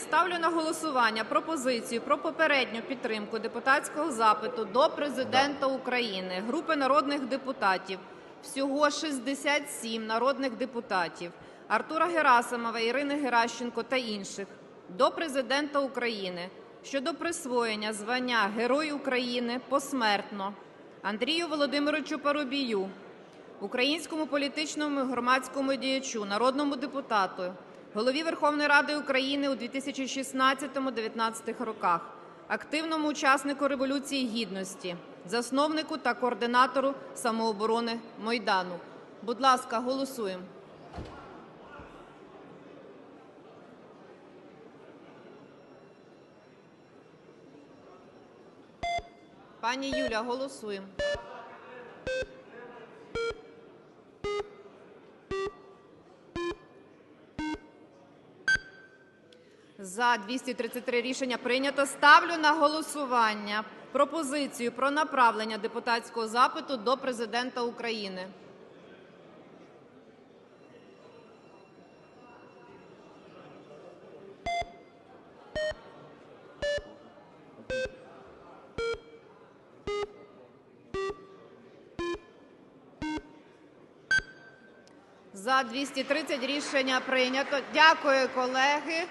Ставлю на голосування пропозицію про попередню підтримку депутатського запиту до Президента України групи народних депутатів, всього 67 народних депутатів, Артура Герасимова, Ірини Геращенко та інших, до Президента України щодо присвоєння звання Герой України посмертно. Андрію Володимировичу Парубію, українському політичному і громадському діячу, народному депутату, голові Верховної Ради України у 2016-19 роках, активному учаснику Революції Гідності, засновнику та координатору самооборони Майдану. Будь ласка, голосуємо. Пані Юля, голосуємо. За 233 рішення прийнято. Ставлю на голосування пропозицію про направлення депутатського запиту до Президента України. За 230 рішення прийнято. Дякую, колеги.